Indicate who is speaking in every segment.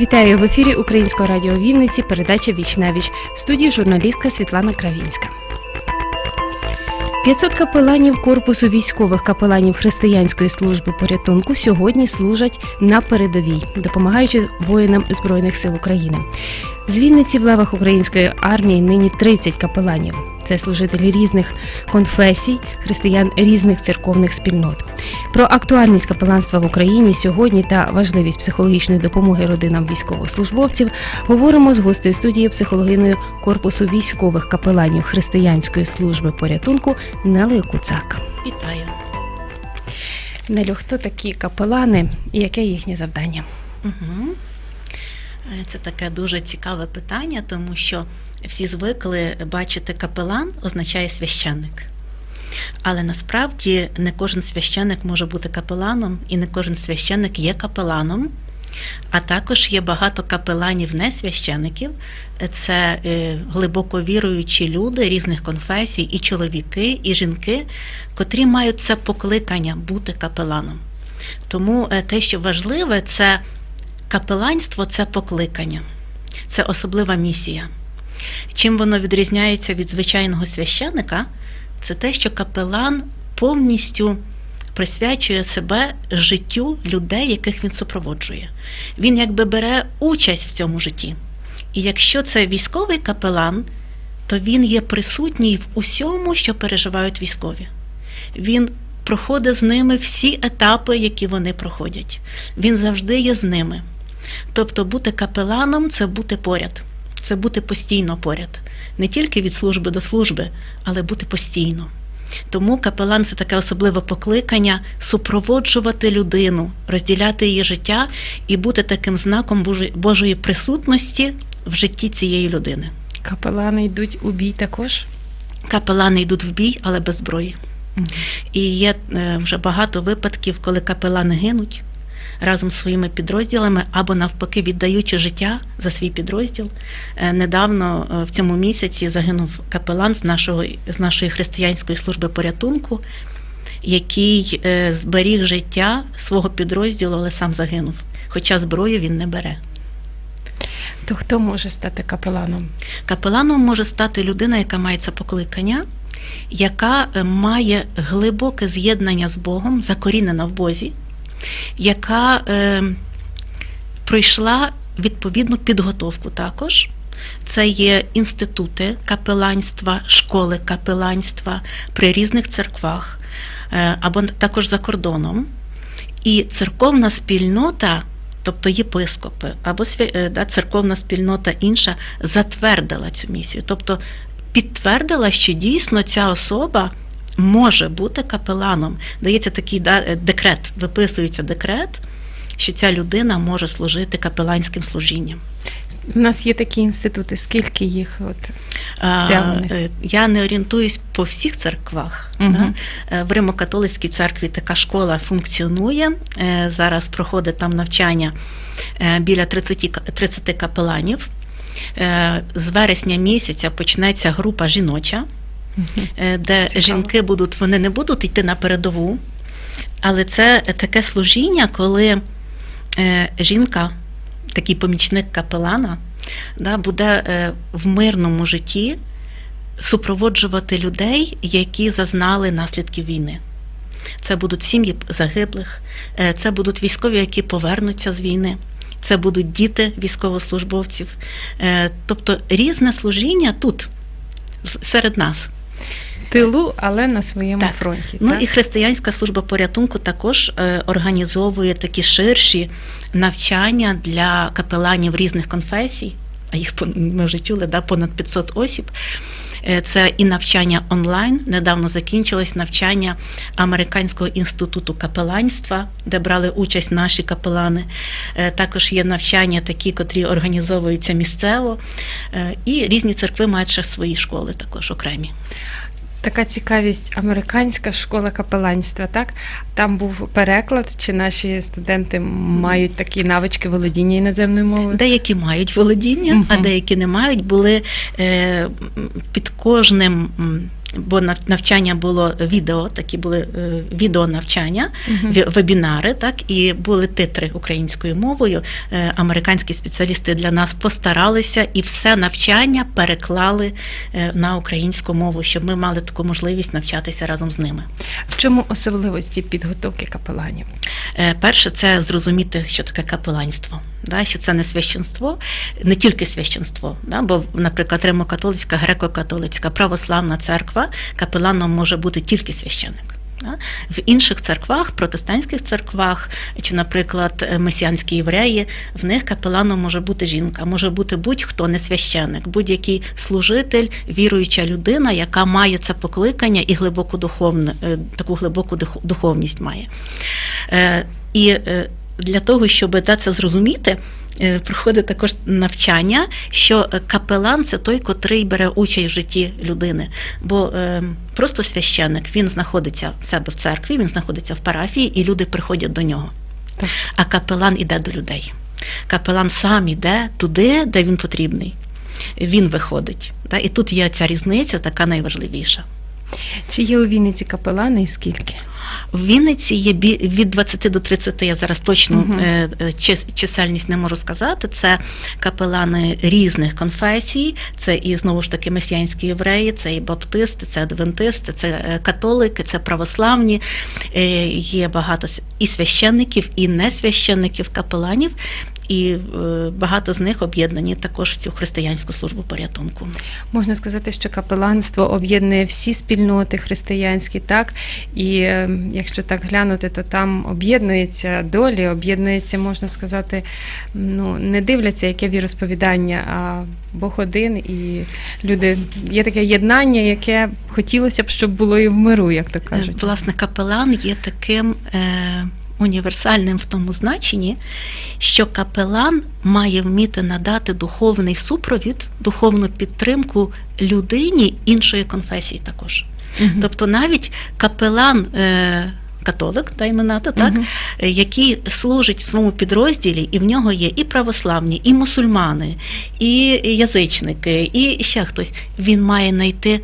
Speaker 1: Вітаю в ефірі Українського радіо Вінниці. Передача Віч віч. В студії журналістка Світлана Кравінська. 500 капеланів корпусу військових капеланів християнської служби порятунку сьогодні служать на передовій, допомагаючи воїнам збройних сил України. З Вінниці в лавах української армії нині 30 капеланів. Це служителі різних конфесій, християн різних церковних спільнот. Про актуальність капеланства в Україні сьогодні та важливість психологічної допомоги родинам військовослужбовців говоримо з гостею студії психологиною корпусу військових капеланів християнської служби порятунку Нелею Куцак.
Speaker 2: Вітаю.
Speaker 1: Нелю, хто такі капелани і яке їхнє завдання?
Speaker 2: Угу. Це таке дуже цікаве питання, тому що всі звикли бачити капелан означає священник. Але насправді не кожен священник може бути капеланом, і не кожен священник є капеланом. А також є багато капеланів несвящеників. Це е, глибоко віруючі люди різних конфесій, і чоловіки, і жінки, котрі мають це покликання бути капеланом. Тому е, те, що важливе, це капеланство це покликання, це особлива місія. Чим воно відрізняється від звичайного священика, це те, що капелан повністю присвячує себе життю людей, яких він супроводжує. Він якби бере участь в цьому житті. І якщо це військовий капелан, то він є присутній в усьому, що переживають військові. Він проходить з ними всі етапи, які вони проходять. Він завжди є з ними. Тобто, бути капеланом це бути поряд, це бути постійно поряд, не тільки від служби до служби, але бути постійно. Тому капелан це таке особливе покликання супроводжувати людину, розділяти її життя і бути таким знаком Божої присутності в житті цієї людини.
Speaker 1: Капелани йдуть у бій також.
Speaker 2: Капелани йдуть в бій, але без зброї. І є вже багато випадків, коли капелани гинуть разом з своїми підрозділами або навпаки віддаючи життя за свій підрозділ. Недавно в цьому місяці загинув капелан з нашого з нашої християнської служби порятунку, який зберіг життя свого підрозділу, але сам загинув. Хоча зброю він не бере.
Speaker 1: То хто може стати капеланом?
Speaker 2: Капеланом може стати людина, яка має це покликання, яка має глибоке з'єднання з Богом, закорінена в Бозі, яка е, пройшла відповідну підготовку також. Це є інститути капеланства, школи капеланства при різних церквах е, або також за кордоном. І церковна спільнота, тобто єпископи, або да, церковна спільнота інша, затвердила цю місію. Тобто підтвердила, що дійсно ця особа може бути капеланом. Дається такий да, декрет, виписується декрет, що ця людина може служити капеланським служінням.
Speaker 1: У нас є такі інститути, скільки їх? От,
Speaker 2: а, я не орієнтуюсь по всіх церквах.
Speaker 1: Угу.
Speaker 2: Да? В Римо-католицькій церкві така школа функціонує. Зараз проходить там навчання біля 30, 30 капеланів. З вересня місяця почнеться група жіноча, де
Speaker 1: Цікаво.
Speaker 2: жінки будуть, вони не будуть йти на передову, але це таке служіння, коли жінка, такий помічник капелана, да, буде в мирному житті супроводжувати людей, які зазнали наслідків війни. Це будуть сім'ї загиблих, це будуть військові, які повернуться з війни. Це будуть діти військовослужбовців, тобто різне служіння тут, серед нас.
Speaker 1: Тилу, але на своєму
Speaker 2: так.
Speaker 1: фронті.
Speaker 2: Ну
Speaker 1: так?
Speaker 2: і християнська служба порятунку також е, організовує такі ширші навчання для капеланів різних конфесій. А їх ми вже чули, да, понад 500 осіб. Це і навчання онлайн. Недавно закінчилось навчання Американського інституту капеланства, де брали участь наші капелани. Також є навчання такі, котрі організовуються місцево. І різні церкви мають ще свої школи також окремі.
Speaker 1: Така цікавість американська школа капеланства, так? Там був переклад, чи наші студенти мають такі навички володіння іноземною мовою?
Speaker 2: Деякі мають володіння,
Speaker 1: угу.
Speaker 2: а деякі не мають. Були е, під кожним бо нав- навчання було відео, такі були е, відеонавчання, ве- вебінари, так і були титри українською мовою. Е, Американські спеціалісти для нас постаралися і все навчання переклали е, на українську мову, щоб ми мали таку можливість навчатися разом з ними.
Speaker 1: В чому особливості підготовки капеланів?
Speaker 2: Перше, це зрозуміти, що таке капеланство. Да, що це не священство, не тільки священство, да, бо, наприклад, римокатолицька, греко-католицька, православна церква, капеланом може бути тільки священик. В інших церквах, протестантських церквах, чи, наприклад, е, месіанські євреї, в них капеланом може бути жінка, може бути будь-хто не священик, будь-який служитель, віруюча людина, яка має це покликання і глибоку духовну, е, таку глибоку духовність має. Е, І е, для того, щоб да, це зрозуміти, е, проходить також навчання, що е, капелан це той, котрий бере участь в житті людини. Бо е, просто священник він знаходиться в себе в церкві, він знаходиться в парафії, і люди приходять до нього.
Speaker 1: Так.
Speaker 2: А капелан іде до людей. Капелан сам іде туди, де він потрібний. Він виходить. Да? І тут є ця різниця, така найважливіша.
Speaker 1: Чи є у Вінниці капелани і скільки?
Speaker 2: В Вінниці є від 20 до 30, я зараз точно е, чисельність не можу сказати. Це капелани різних конфесій, це і знову ж таки месіянські євреї, це і баптисти, це адвентисти, це е, католики, це православні. Е, Є багато і священників, і несвященників, капеланів. І е, багато з них об'єднані також в цю християнську службу порятунку.
Speaker 1: Можна сказати, що капеланство об'єднує всі спільноти християнські, так? І е, якщо так глянути, то там об'єднується долі, об'єднується, можна сказати, ну не дивляться, яке віросповідання, а Бог один, і люди є таке єднання, яке хотілося б, щоб було і в миру, як то кажуть.
Speaker 2: Е, Власне, капелан є таким е, універсальним в тому значенні, що капелан має вміти надати духовний супровід, духовну підтримку людині іншої конфесії також.
Speaker 1: Мгм.
Speaker 2: Тобто навіть капелан. Е, Католик, та імената, так, е, який служить в своєму підрозділі, і в нього є і православні, і мусульмани, і язичники, і ще хтось. Він має знайти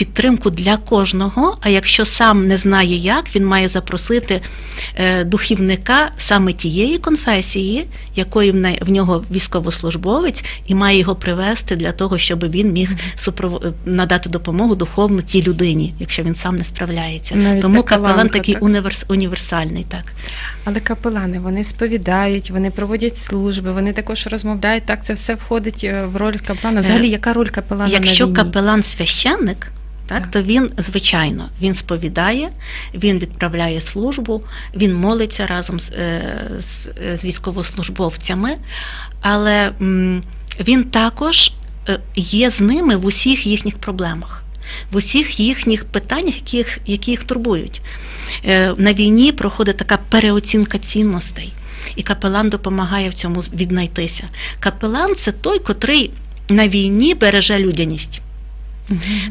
Speaker 2: підтримку для кожного. А якщо сам не знає як, він має запросити е, духівника саме тієї конфесії, якої в нього військовослужбовець, і має його привести для того, щоб він міг е, надати допомогу духовну тій людині, якщо він сам не справляється.
Speaker 1: Навіть
Speaker 2: Тому капелан
Speaker 1: ланка,
Speaker 2: такий
Speaker 1: так?
Speaker 2: універс... універсальний, так.
Speaker 1: Але капелани вони сповідають, вони проводять служби, вони також розмовляють. Так, це все входить е, в роль капелана. Взагалі, яка роль капелана
Speaker 2: Якщо
Speaker 1: на війні?
Speaker 2: капелан священник, так, то він, звичайно, він сповідає, він відправляє службу, він молиться разом з, е, з, з військовослужбовцями, але він також е, є з ними в усіх їхніх проблемах, в усіх їхніх питаннях, які їх, які їх турбують. Е, На війні проходить така переоцінка цінностей, і капелан допомагає в цьому віднайтися. Капелан це той, котрий на війні береже людяність.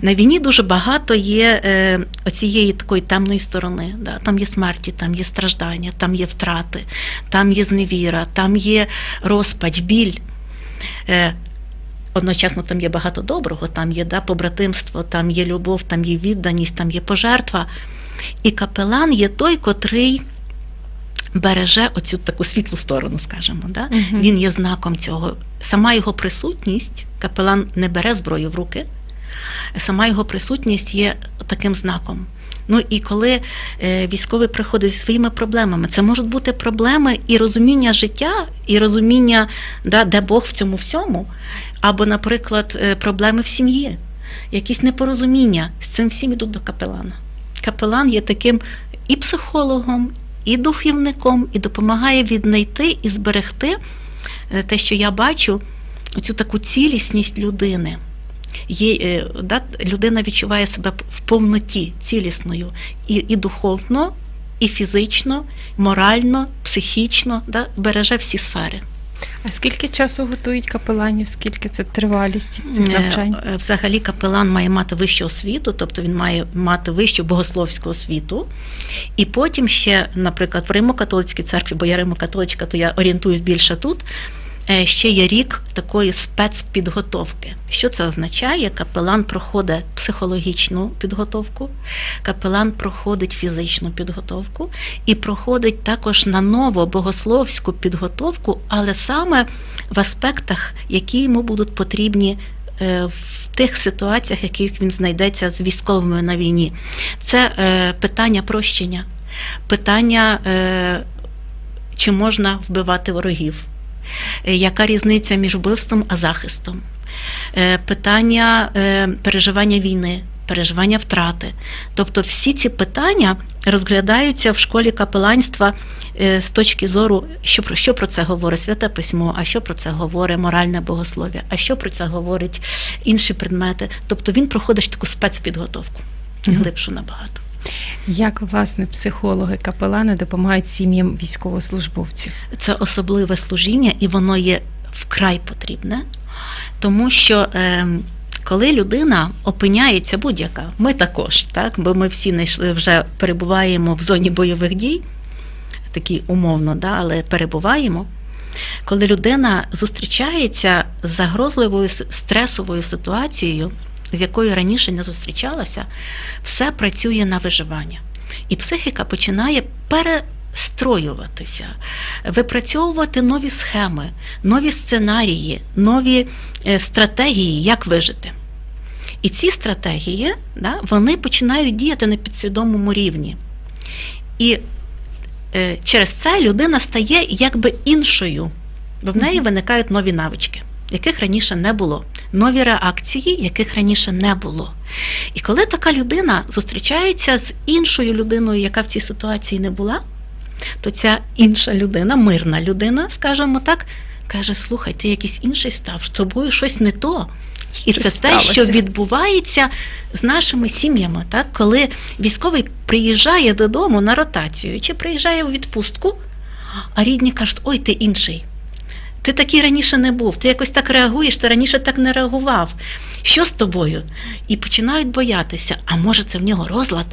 Speaker 2: На війні дуже багато є е, оцієї такої темної сторони. Да? Там є смерті, там є страждання, там є втрати, там є зневіра, там є розпач, біль. Е, одночасно там є багато доброго, там є да, побратимство, там є любов, там є відданість, там є пожертва. І капелан є той, котрий береже оцю таку світлу сторону, скажімо. Да?
Speaker 1: Мгм.
Speaker 2: Він є знаком цього. Сама його присутність, капелан не бере зброю в руки, сама його присутність є таким знаком. Ну і коли е, військовий приходить зі своїми проблемами, це можуть бути проблеми і розуміння життя, і розуміння, да, де Бог в цьому всьому, або, наприклад, е, проблеми в сім'ї, якісь непорозуміння. З цим всім ідуть до капелана. Капелан є таким і психологом, і духівником, і допомагає віднайти і зберегти е, те, що я бачу, цю таку цілісність людини. Є, е, да, людина відчуває себе в повноті цілісною і, і духовно, і фізично, морально, психічно, да, береже всі сфери.
Speaker 1: А скільки часу готують капеланів? Скільки це тривалість цих
Speaker 2: Е,
Speaker 1: навчань?
Speaker 2: е, Взагалі капелан має мати вищу освіту, тобто він має мати вищу богословську освіту. І потім ще, наприклад, в Римо-католицькій церкві, бо я Римо-католичка, то я орієнтуюсь більше тут. Е, ще є рік такої спецпідготовки. Що це означає? Капелан проходить психологічну підготовку, капелан проходить фізичну підготовку і проходить також на нову богословську підготовку, але саме в аспектах, які йому будуть потрібні. е, В тих ситуаціях, в яких він знайдеться з військовими на війні, це е, питання прощення, питання, е, чи можна вбивати ворогів, яка різниця між вбивством а захистом, Е, питання е, переживання війни, переживання втрати. Тобто всі ці питання розглядаються в школі капеланства е, з точки зору, що про що про це говорить святе письмо, а що про це говорить моральне богослов'я, а що про це говорять інші предмети. Тобто він проходить таку спецпідготоввку,
Speaker 1: Мгм.
Speaker 2: глибшу набагато.
Speaker 1: Як власне психологи, капелани допомагають сім'ям військовослужбовців?
Speaker 2: Це особливе служіння, і воно є вкрай потрібне, тому що е, коли людина опиняється будь-яка, ми також, так, бо ми всі вже перебуваємо в зоні бойових дій, такі умовно, да, але перебуваємо. Коли людина зустрічається з загрозливою стресовою ситуацією, з якою раніше не зустрічалася, все працює на виживання. І психіка починає перестроюватися, випрацьовувати нові схеми, нові сценарії, нові е, стратегії, як вижити. І ці стратегії да, вони починають діяти на підсвідомому рівні. І е, через це людина стає якби іншою, бо в неї виникають нові навички, яких раніше не було, нові реакції, яких раніше не було. І коли така людина зустрічається з іншою людиною, яка в цій ситуації не була, то ця інша людина, мирна людина, скажімо так, каже: слухай, ти якийсь інший став, з тобою щось не то. І це те, що відбувається з нашими сім'ями, так? коли військовий приїжджає додому на ротацію чи приїжджає у відпустку, а рідні кажуть, ой, ти інший. Ти такий раніше не був, ти якось так реагуєш, ти раніше так не реагував. Що з тобою? І починають боятися, а може це в нього розлад,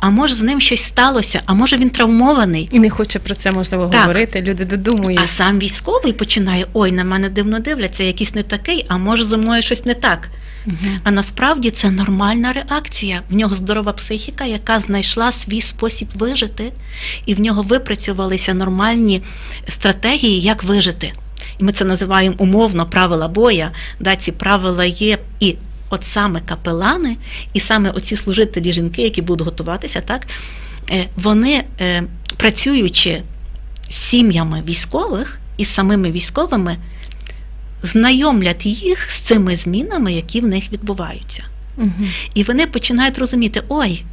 Speaker 2: а може з ним щось сталося, а може він травмований.
Speaker 1: І не хоче про це можливо
Speaker 2: Так.
Speaker 1: говорити. Люди додумують.
Speaker 2: А сам військовий починає: ой, на мене дивно дивляться, якийсь не такий, а може зі мною щось не так.
Speaker 1: Мгм.
Speaker 2: А насправді це нормальна реакція. В нього здорова психіка, яка знайшла свій спосіб вижити, і в нього випрацювалися нормальні стратегії, як вижити. І ми це називаємо умовно правила боя. Да, ці правила є і. От саме капелани, і саме оці служителі жінки, які будуть готуватися, так е, вони, е, працюючи з сім'ями військових і з самими військовими, знайомлять їх з цими змінами, які в них відбуваються.
Speaker 1: Мгм.
Speaker 2: І вони починають розуміти: ой,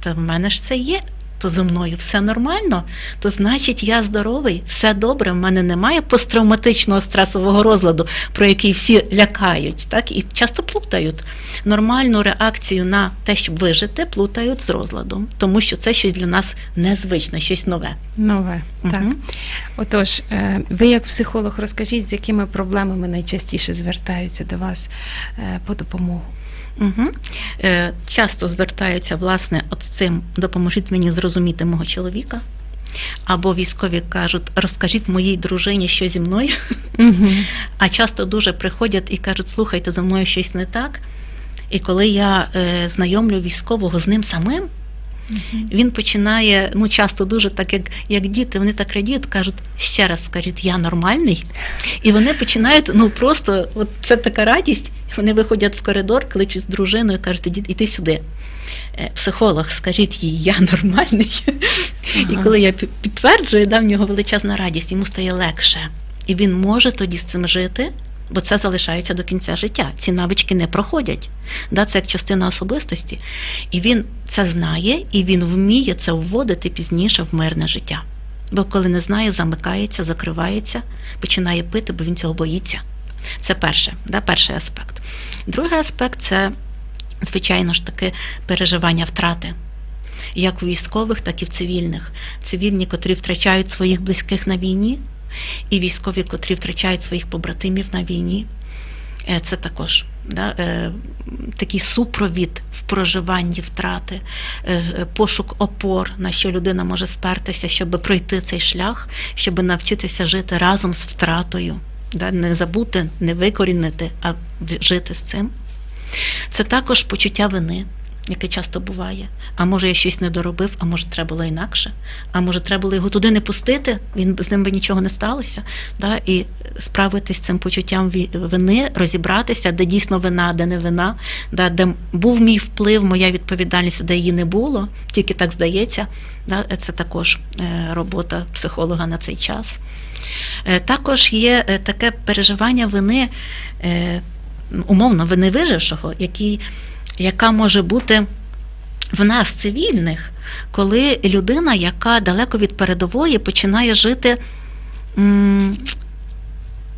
Speaker 2: та в мене ж це є. То зі мною все нормально, то значить я здоровий, все добре. В мене немає посттравматичного стресового розладу, про який всі лякають, так і часто плутають нормальну реакцію на те, щоб вижити, плутають з розладом, тому що це щось для нас незвичне, щось нове.
Speaker 1: Нове. Так.
Speaker 2: Мгм.
Speaker 1: Отож, е, ви як психолог розкажіть, з якими проблемами найчастіше звертаються до вас е, по допомогу?
Speaker 2: Угу. Часто звертаються власне от цим допоможіть мені зрозуміти мого чоловіка. Або військові кажуть, розкажіть моїй дружині, що зі мною.
Speaker 1: Угу.
Speaker 2: А часто дуже приходять і кажуть, слухайте, за мною щось не так. І коли я е, знайомлю військового з ним самим. Він починає, ну часто дуже так, як, як діти, вони так радіють, кажуть, ще раз скажіть, я нормальний. І вони починають, ну просто, от це така радість. Вони виходять в коридор, кличуть з дружиною, кажуть, іди, іди сюди. Е, Психолог, скажіть їй, я нормальний. І коли я пі- підтверджую, да, в нього величезна радість, йому стає легше. І він може тоді з цим жити, бо це залишається до кінця життя. Ці навички не проходять. Да, це як частина особистості. І він це знає, і він вміє це вводити пізніше в мирне життя. Бо коли не знає, замикається, закривається, починає пити, бо він цього боїться. Це перше, да, перший аспект. Другий аспект це, звичайно ж таки, переживання втрати. Як у військових, так і в цивільних. Цивільні, котрі втрачають своїх близьких на війні, і військові, котрі втрачають своїх побратимів на війні. Е, Це також да, е, такий супровід в проживанні втрати, е, пошук опор, на що людина може спертися, щоб пройти цей шлях, щоб навчитися жити разом з втратою. да, не забути, не викорінити, а жити з цим. Це також почуття вини, яке часто буває. А може, я щось не доробив, а може, треба було інакше, а може, треба було його туди не пустити, він з ним би нічого не сталося. Да? І справитись з цим почуттям вини, розібратися, де дійсно вина, де не вина, да? де був мій вплив, моя відповідальність, де її не було, тільки так здається. Да? Це також е, робота психолога на цей час. Е, Також є е, таке переживання вини, умовно, вини вижившого, який, яка може бути в нас, цивільних, коли людина, яка далеко від передової, починає жити м,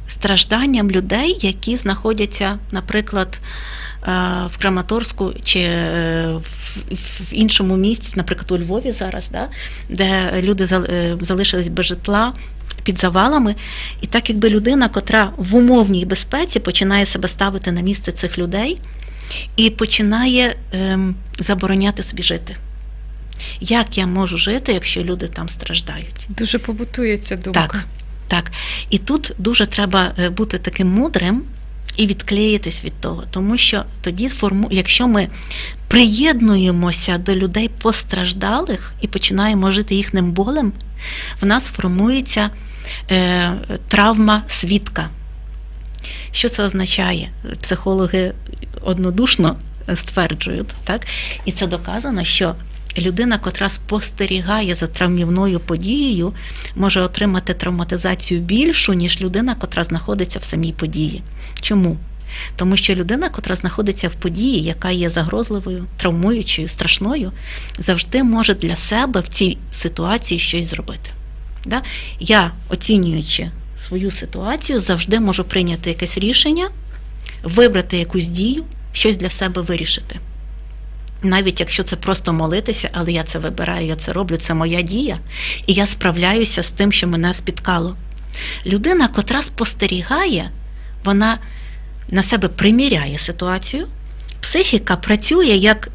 Speaker 2: стражданням людей, які знаходяться, наприклад, е, в Краматорську чи е, в, іншому місці, наприклад, у Львові зараз, да, де люди е, залишились без житла. Під завалами, і так якби людина, котра в умовній безпеці починає себе ставити на місце цих людей і починає ем, забороняти собі жити. Як я можу жити, якщо люди там страждають?
Speaker 1: Дуже побутує ця думка.
Speaker 2: Так, так. І тут дуже треба е, бути таким мудрим і відклеїтись від того, тому що тоді форму, якщо ми приєднуємося до людей постраждалих і починаємо жити їхнім болем, в нас формується е, травма свідка. Що це означає? Психологи однодушно стверджують, так? І це доказано, що людина, котра спостерігає за травмівною подією, може отримати травматизацію більшу, ніж людина, котра знаходиться в самій події. Чому? Тому що людина, котра знаходиться в події, яка є загрозливою, травмуючою, страшною, завжди може для себе в цій ситуації щось зробити. Да? Я, оцінюючи свою ситуацію, завжди можу прийняти якесь рішення, вибрати якусь дію, щось для себе вирішити. Навіть якщо це просто молитися, але я це вибираю, я це роблю, це моя дія, і я справляюся з тим, що мене спіткало. Людина, котра спостерігає, вона на себе приміряє ситуацію, психіка працює як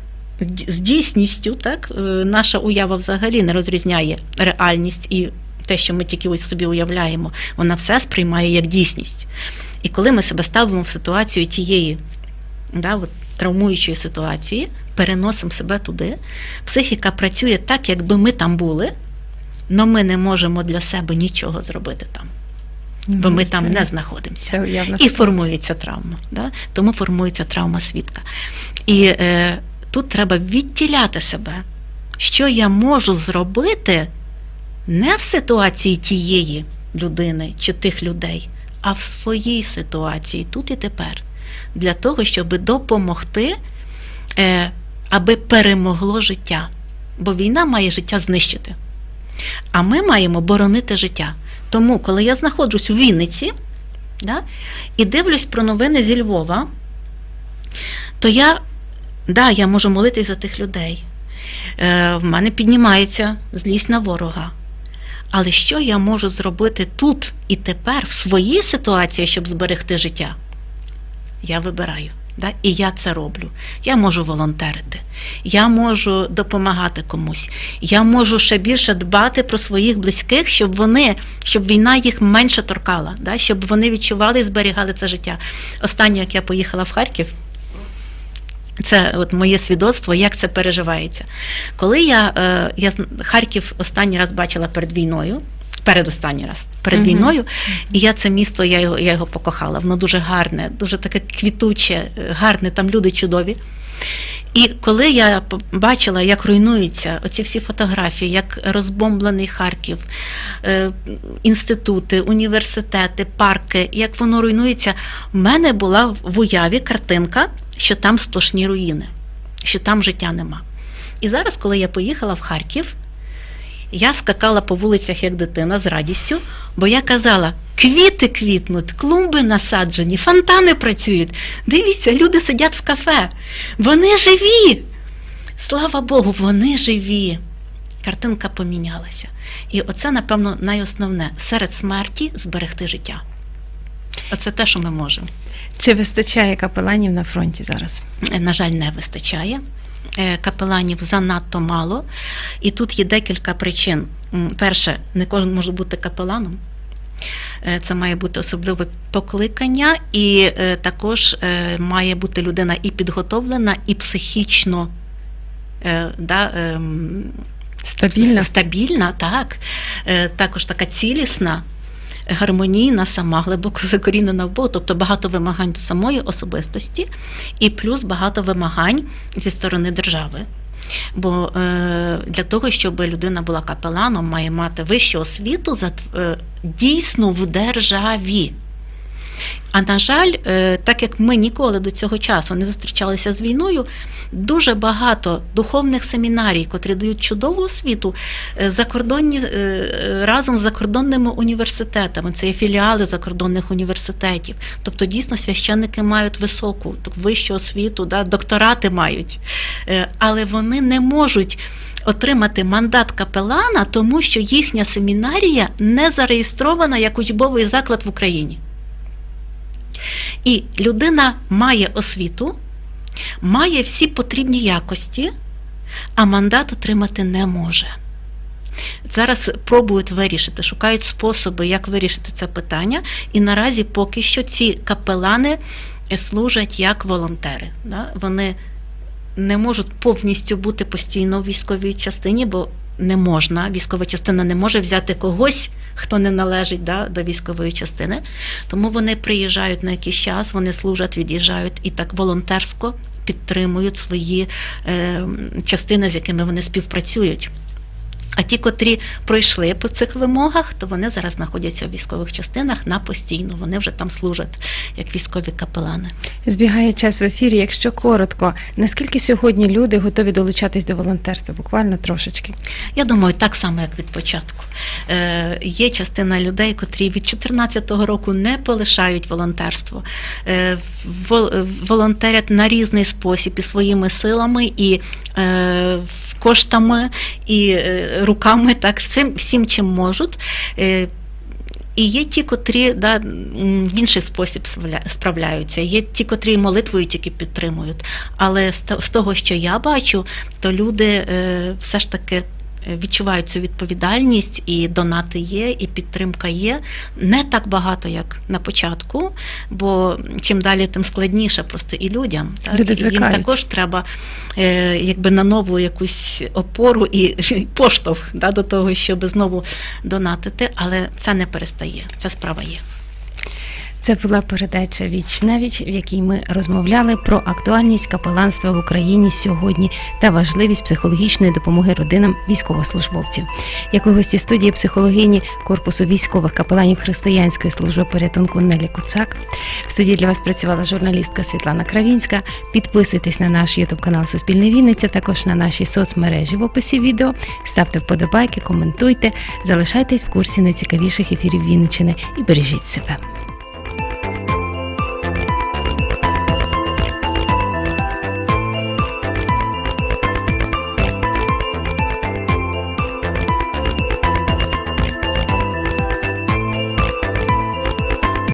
Speaker 2: з дійсністю, так? Е, наша уява взагалі не розрізняє реальність і те, що ми тільки ось собі уявляємо, вона все сприймає як дійсність. І коли ми себе ставимо в ситуацію тієї да, от, травмуючої ситуації, переносимо себе туди, психіка працює так, якби ми там були, але ми не можемо для себе нічого зробити там, бо ми там не знаходимося. І формується травма. Да? Тому формується травма свідка. І е, тут треба відтіляти себе, що я можу зробити не в ситуації тієї людини чи тих людей, а в своїй ситуації тут і тепер. Для того, щоб допомогти, е, аби перемогло життя. Бо війна має життя знищити. А ми маємо боронити життя. Тому, коли я знаходжусь у Вінниці, да, і дивлюсь про новини зі Львова, то я, да, я можу молитись за тих людей. Е, в мене піднімається злість на ворога. Але що я можу зробити тут і тепер, в своїй ситуації, щоб зберегти життя? Я вибираю. Да? І я це роблю. Я можу волонтерити, я можу допомагати комусь, я можу ще більше дбати про своїх близьких, щоб вони, щоб війна їх менше торкала, да? щоб вони відчували і зберігали це життя. Останнє, як я поїхала в Харків, це от моє свідоцтво, як це переживається. Коли я, е, я Харків останній раз бачила перед війною, передостанній раз перед
Speaker 1: Мгм.
Speaker 2: війною, і я це місто, я його, я його покохала. Воно дуже гарне, дуже таке квітуче, е, гарне, там люди чудові. І коли я бачила, як руйнуються оці всі фотографії, як розбомблений Харків, е, інститути, університети, парки, як воно руйнується, в мене була в уяві картинка, що там сплошні руїни, що там життя нема. І зараз, коли я поїхала в Харків, я скакала по вулицях як дитина з радістю, бо я казала: квіти квітнуть, клумби насаджені, фонтани працюють. Дивіться, люди сидять в кафе. Вони живі. Слава Богу, вони живі. Картинка помінялася. І оце, напевно, найосновне серед смерті зберегти життя. Оце те, що ми можемо.
Speaker 1: Чи вистачає капеланів на фронті зараз?
Speaker 2: На жаль, не вистачає. Е, Капеланів занадто мало. І тут є декілька причин. Перше, не кожен може бути капеланом. Е, Це має бути особливе покликання, і е, також має бути людина і підготовлена, і психічно да, ем,
Speaker 1: Стабільна.
Speaker 2: стабільна, так, також така цілісна. Гармонійна, сама глибоко закорінена в Богу, тобто багато вимагань до самої особистості, і плюс багато вимагань зі сторони держави. Бо е, для того, щоб людина була капеланом, має мати вищу освіту за е, дійсно в державі. А на жаль, е, так як ми ніколи до цього часу не зустрічалися з війною, дуже багато духовних семінарій, котрі дають чудову освіту, е, закордонні е, разом з закордонними університетами. Це є філіали закордонних університетів. Тобто, дійсно, священники мають високу, вищу освіту, да, докторати мають, але вони не можуть. Отримати мандат капелана, тому що їхня семінарія не зареєстрована як учбовий заклад в Україні. І людина має освіту, має всі потрібні якості, а мандат отримати не може. Зараз пробують вирішити, шукають способи, як вирішити це питання. І наразі поки що ці капелани служать як волонтери. Да? Вони не можуть повністю бути постійно в військовій частині, бо не можна, військова частина не може взяти когось, хто не належить да, до військової частини. Тому вони приїжджають на якийсь час, вони служать, від'їжджають і так волонтерсько підтримують свої е, частини, з якими вони співпрацюють. А ті, котрі пройшли по цих вимогах, то вони зараз знаходяться в військових частинах на постійно. Вони вже там служать як військові капелани.
Speaker 1: Збігає час в ефірі. Якщо коротко, наскільки сьогодні люди готові долучатись до волонтерства? Буквально трошечки.
Speaker 2: Я думаю, так само, як від початку. Е, є частина людей, котрі від 2014 року не полишають волонтерство, е, волонтерять на різний спосіб і своїми силами, і е, коштами, і е, руками, так, всім, всім чим можуть. Е, і є ті, котрі да, в інший спосіб справляються. Є ті, котрі молитвою тільки підтримують. Але з того, що я бачу, то люди е, все ж таки відчувають цю відповідальність, і донати є, і підтримка є. Не так багато, як на початку, бо чим далі, тим складніше просто і людям. Так?
Speaker 1: Люди
Speaker 2: І їм також треба е, якби на нову якусь опору і поштовх да, до того, щоб знову донатити, але це не перестає. Ця справа є.
Speaker 1: Це була передача Віч на віч, в якій ми розмовляли про актуальність капеланства в Україні сьогодні та важливість психологічної допомоги родинам військовослужбовців. Як у гості студії психологині корпусу військових капеланів християнської служби порятунку Нелі Куцак. В студії для вас працювала журналістка Світлана Кравінська. Підписуйтесь на наш ютуб канал Суспільне Вінниця, також на наші соцмережі в описі відео. Ставте вподобайки, коментуйте, залишайтесь в курсі найцікавіших ефірів Вінниччини і бережіть себе.